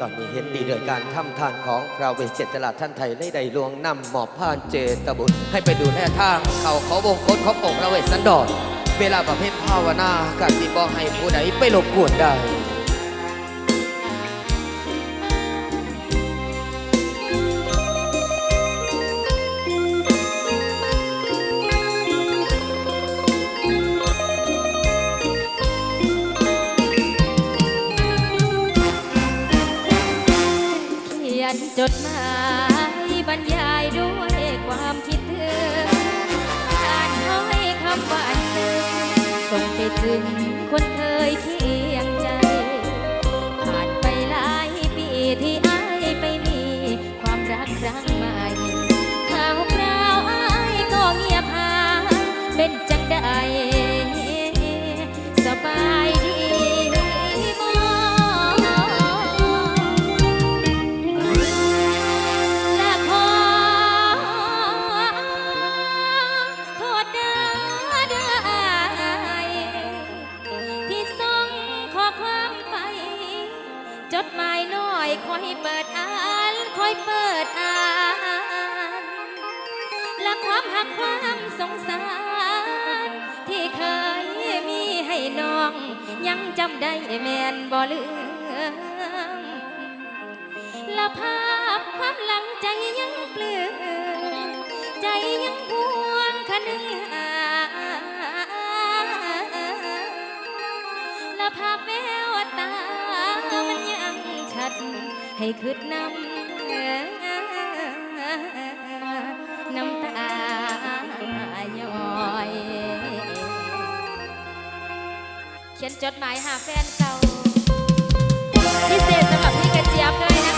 ตอนนี้เห็นดีโดยการทำทานของพระเวชเจตลาดท่านไทยได้ใดลวงนำหมอบผ่านเจตบุตรให้ไปดูแลทาง เขาเขาวงกฏขององค์พระเวสสันดรเวลาประเภทภาวนาการสิบอกให้ผู้ใดไปรบกวนได้ ดหมายบรรยายด้วยความคิดถึงอ่านถ้อยคำหวานซึ้งส่งไปถึงคน จดหมายน้อยคอยเปิดอ่านคอยเปิดอ่านและความหักความสงสาร ที่เคยมีให้น้อง ยังจำได้แม่นบ่ลืมและภาพความหลังใจยังเปลือ ให้คืดนำน้ำตาย้อย เขียนจดหมายหาแฟนเก่า พิเศษสำหรับพี่กระเจี๊ยบด้วยนะคะ